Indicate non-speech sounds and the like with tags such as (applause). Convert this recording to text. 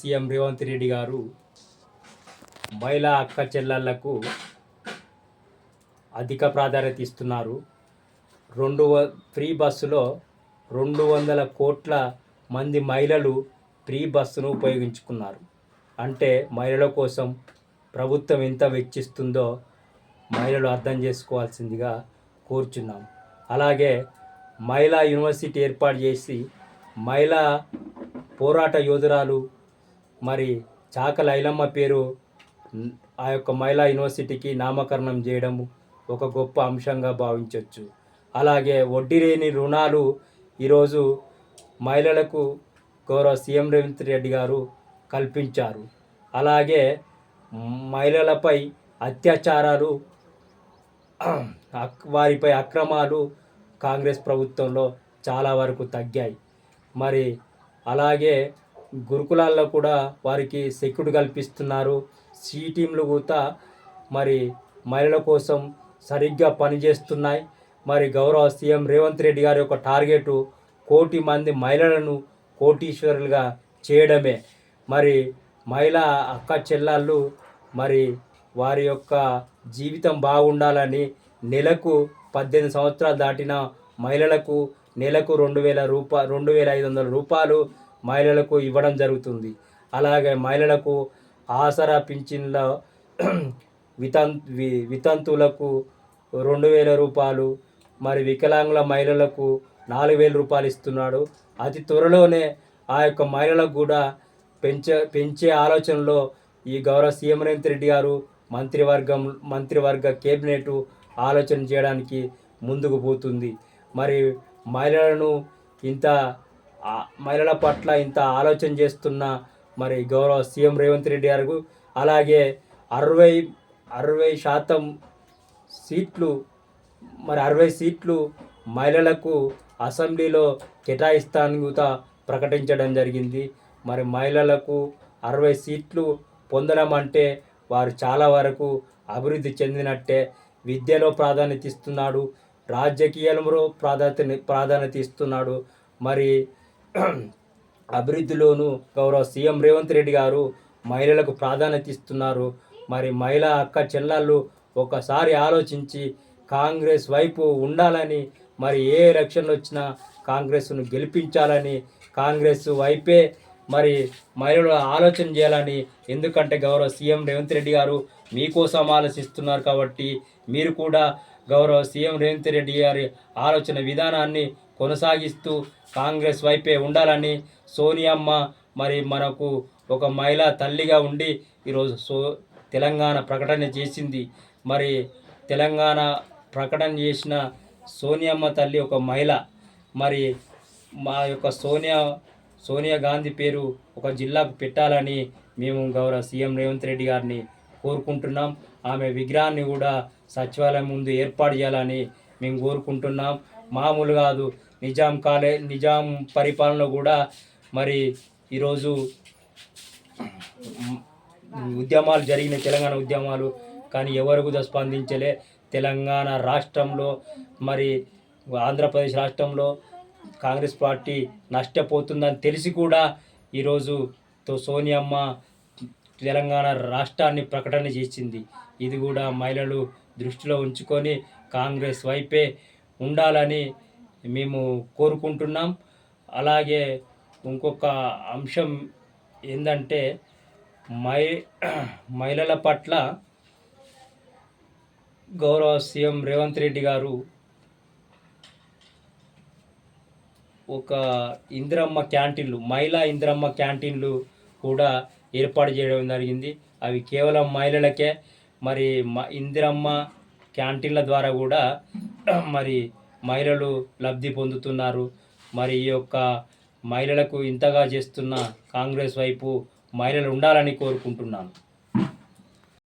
CM Revanth Reddy గారు మహిళా అక్క చెల్లెళ్ళకు అధిక ప్రాధాన్యత ఇస్తున్నారు. రెండు వ ఫ్రీ బస్సులో రెండు వందల కోట్ల మంది మహిళలు ఫ్రీ బస్సును ఉపయోగించుకున్నారు. అంటే మహిళల కోసం ప్రభుత్వం ఎంత వెచ్చిస్తుందో మహిళలు అర్థం చేసుకోవాల్సిందిగా కోరుచున్నాం. అలాగే మహిళా యూనివర్సిటీ ఏర్పాటు చేసి మహిళా పోరాట యోధురాలు మరి చాక లైలమ్మ పేరు ఆ యొక్క మహిళా యూనివర్సిటీకి నామకరణం చేయడము ఒక గొప్ప అంశంగా భావించవచ్చు అలాగే వడ్డీ లేని రుణాలు ఈరోజు మహిళలకు గౌరవ సీఎం రేవంత్ రెడ్డి గారు కల్పించారు. అలాగే మహిళలపై అత్యాచారాలు వారిపై అక్రమాలు కాంగ్రెస్ ప్రభుత్వంలో చాలా వరకు తగ్గాయి. మరి అలాగే గురుకులాల్లో కూడా వారికి సెక్యూరిటీ కల్పిస్తున్నారు. సి టీంలు కూడా మరి మహిళల కోసం సరిగ్గా పనిచేస్తున్నాయి. మరి గౌరవ సీఎం రేవంత్ రెడ్డి గారి యొక్క టార్గెట్ కోటి మంది మహిళలను కోటీశ్వరులుగా చేయడమే. మరి మహిళా అక్క చెల్లెళ్ళు మరి వారి యొక్క జీవితం బాగుండాలని నెలకు పద్దెనిమిది సంవత్సరాలు దాటిన మహిళలకు నెలకు రెండు వేల రూపా రెండు వేల ఐదు వందల రూపాయలు మహిళలకు ఇవ్వడం జరుగుతుంది. అలాగే మహిళలకు ఆసరా పింఛన్ల వితం వితంతులకు వితంతువులకు రెండు వేల రూపాయలు మరి వికలాంగుల మహిళలకు నాలుగు వేల రూపాయలు ఇస్తున్నాడు. అతి త్వరలోనే ఆ యొక్క మహిళలకు కూడా పెంచే పెంచే ఆలోచనలో ఈ గౌరవ సీఎం రేవంత్ రెడ్డి గారు మంత్రివర్గం మంత్రివర్గ కేబినెట్ ఆలోచన చేయడానికి ముందుకు పోతుంది. మరి మహిళలను ఇంత మహిళల పట్ల ఇంత ఆలోచన చేస్తున్న మరి గౌరవ సీఎం రేవంత్ రెడ్డి గారు. అలాగే అరవై అరవై శాతం సీట్లు మరి అరవై సీట్లు మహిళలకు అసెంబ్లీలో కేటాయిస్తాను ప్రకటించడం జరిగింది. మరి మహిళలకు అరవై సీట్లు పొందడం అంటే వారు చాలా వరకు అభివృద్ధి చెందినట్టే విద్యలో ప్రాధాన్యత ఇస్తున్నాడు. రాజకీయంలో ప్రాధాన్యత ప్రాధాన్యత ఇస్తున్నాడు. మరి (clears throat) అభివృద్ధిలోనూ గౌరవ సీఎం రేవంత్ రెడ్డి గారు మహిళలకు ప్రాధాన్యత ఇస్తున్నారు. మరి మహిళా అక్క చెల్లెళ్ళు ఒకసారి ఆలోచించి కాంగ్రెస్ వైపు ఉండాలని మరి ఏ ఎలక్షన్లు వచ్చినా కాంగ్రెస్ను గెలిపించాలని కాంగ్రెస్ వైపే మరి మహిళలు ఆలోచన చేయాలని ఎందుకంటే గౌరవ సీఎం రేవంత్ రెడ్డి గారు మీకోసం ఆలోచిస్తున్నారు కాబట్టి మీరు కూడా గౌరవ సీఎం రేవంత్ రెడ్డి గారి ఆలోచన విధానాన్ని కొనసాగిస్తూ కాంగ్రెస్ వైపే ఉండాలని సోనియమ్మ మరి మనకు ఒక మహిళా తల్లిగా ఉండి ఈరోజు సో తెలంగాణ ప్రకటన చేసింది. మరి తెలంగాణ ప్రకటన చేసిన సోనియమ్మ తల్లి ఒక మహిళ. మరి మా యొక్క సోనియా సోనియా గాంధీ పేరు ఒక జిల్లాకు పెట్టాలని మేము గౌరవ సీఎం రేవంత్ రెడ్డి గారిని కోరుకుంటున్నాం. ఆమె విగ్రహాన్ని కూడా సచివాలయం ముందు ఏర్పాటు చేయాలని మేము కోరుకుంటున్నాం. మామూలు కాదు. నిజాం కాలే నిజాం పరిపాలనలో కూడా మరి ఈరోజు ఉద్యమాలు జరిగిన తెలంగాణ ఉద్యమాలు కానీ ఎవరు కూడా స్పందించలే. తెలంగాణ రాష్ట్రంలో మరి ఆంధ్రప్రదేశ్ రాష్ట్రంలో కాంగ్రెస్ పార్టీ నష్టపోతుందని తెలిసి కూడా ఈరోజు సోనియమ్మ తెలంగాణ రాష్ట్రాన్ని ప్రకటన చేసింది. ఇది కూడా మహిళలు దృష్టిలో ఉంచుకొని కాంగ్రెస్ వైపే ఉండాలని మేము కోరుకుంటున్నాం. అలాగే ఇంకొక అంశం ఏంటంటే మై మహిళల పట్ల గౌరవ సీఎం రేవంత్ రెడ్డి గారు ఒక ఇందిరమ్మ క్యాంటీన్లు మహిళా ఇందిరమ్మ క్యాంటీన్లు కూడా ఏర్పాటు చేయడం జరిగింది. అవి కేవలం మహిళలకే మరి మ ఇందిరమ్మ క్యాంటీన్ల ద్వారా కూడా మరి మహిళలు లబ్ధి పొందుతున్నారు. మరి ఈ యొక్క మహిళలకు ఇంతగా చేస్తున్న కాంగ్రెస్ వైపు మహిళలు ఉండాలని కోరుకుంటున్నాను.